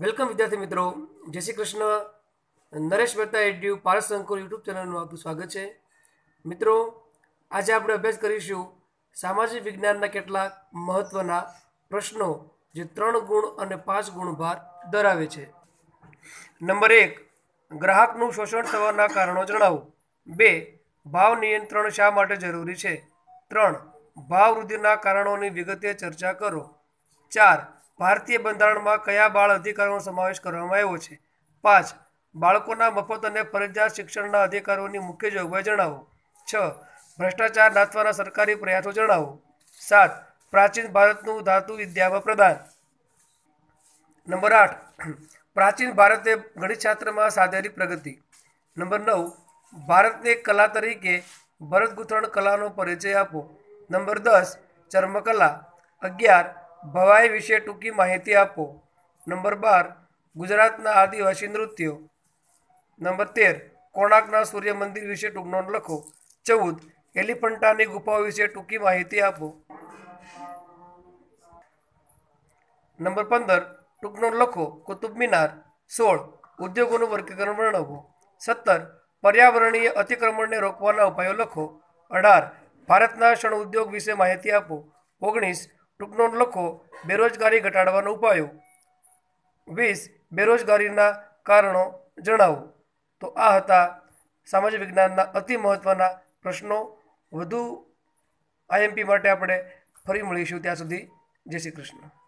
Welcome વિદ્યાર્થી મિત્રો. Jai Shri Krishna. Naresh Mehta edu પારસ સંકુલ યુટ્યુબ ચેનલનું આપનું સ્વાગત છે. મિત્રો, આજે આપણે અભ્યાસ કરીશું સામાજિક વિજ્ઞાનના કેટલાક મહત્ત્વના પ્રશ્નો જે ત્રણ ગુણ અને પાંચ ગુણ ભાર ધરાવે છે. નંબર એક, ગ્રાહકનું શોષણ થવાના કારણો જણાવો. બે, ભાવ નિયંત્રણ શા માટે જરૂરી છે? ત્રણ, ભાવ વૃદ્ધિના કારણોની વિગતે ચર્ચા કરો. ચાર ભારતીય બંધારણમાં કયા બાળ અધિકારોનો સમાવેશ કરવામાં આવ્યો છે? પાંચ, બાળકોના મફત અને ફરજિયાત શિક્ષણના અધિકારોની મુખ્ય જોગવાઈ જણાવો. છ, ભ્રષ્ટાચાર નાથવાના સરકારી પ્રયાસો જણાવો. સાત, પ્રાચીન ભારતનું ધાતુ વિદ્યામાં પ્રદાન. નંબર આઠ, પ્રાચીન ભારતે ગણિતશાસ્ત્રમાં સાધેલી પ્રગતિ. નંબર નવ, ભારતને કલા તરીકે ભરતગૂંથણ કલાનો પરિચય આપો. નંબર દસ, ચર્મકલા. અગિયાર ભવાઈ વિશે ટૂંકી માહિતી આપો. નંબર બાર, ગુજરાતના આદિવાસી નૃત્યો. નંબર તેર, કોણાર્કના સૂર્ય મંદિર વિશે ટૂંક નોંધ લખો. ચૌદ, એલિફન્ટાની ગુફાઓ વિશે ટૂંકી માહિતી આપો. નંબર પંદર, ટૂંક નોંધ લખો. કુતુબ મિનાર. સોળ, ઉદ્યોગોનું વર્ગીકરણ વર્ણવો. સત્તર, પર્યાવરણીય અતિક્રમણને રોકવાના ઉપાયો લખો. અઢાર, ભારતના શણ ઉદ્યોગ વિશે માહિતી આપો. ઓગણીસ ટૂંક નોંધ લખો, બેરોજગારી ઘટાડવાના ઉપાયો. વીસ, બેરોજગારીના કારણો જણાવો. તો આ હતા સામાજિક વિજ્ઞાનના અતિ મહત્ત્વના પ્રશ્નો. વધુ આઈએમપી માટે આપણે ફરી મળીશું ત્યાં સુધી. જય શ્રી કૃષ્ણ.